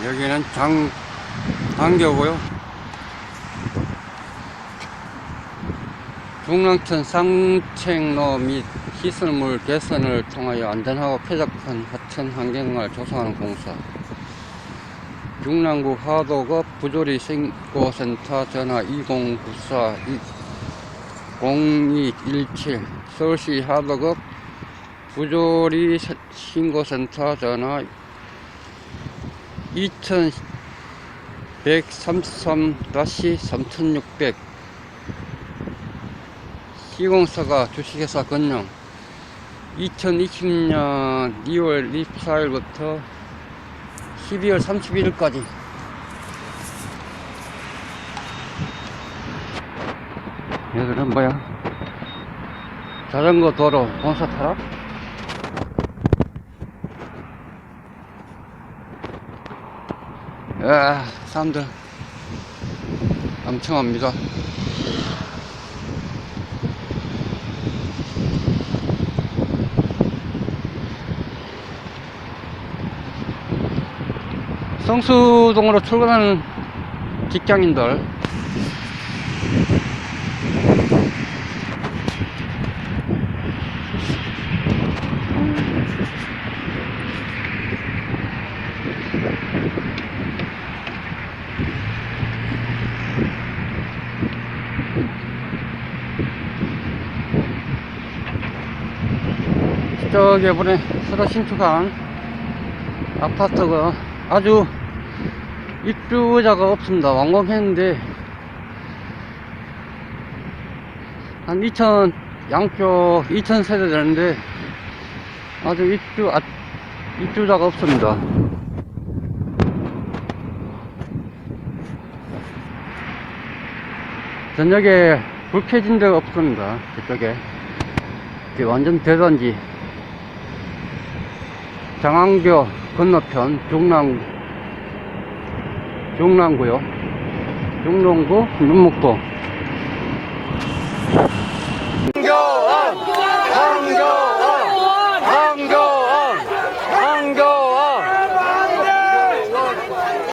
여기는 장, 당교고요. 중랑천 상책로 및 시설물 개선을 통하여 안전하고 쾌적한 하천 환경을 조성하는 공사. 중랑구 하도급 부조리 신고센터 전화 2094 0217 서울시 하도급 부조리 세- 신고센터 전화 2133-3600 시공사가 주식회사 건영 2020년 2월 24일부터 12월 31일까지. 여기는 뭐야? 자전거 도로 공사 타라 야 사람들. 엄청합니다. 성수동으로 출근하는 직장인들 저기 이번에 새로 신축한 아파트가 아주 입주자가 없습니다. 완공했는데 한 2천 양쪽 2천 세대 되는데 아주 입주 아, 입주자가 없습니다. 저녁에 불 켜진 데가 없습니다. 그쪽에 완전 대단지 장안교 건너편 중랑 중랑구요. 중랑구 눈목도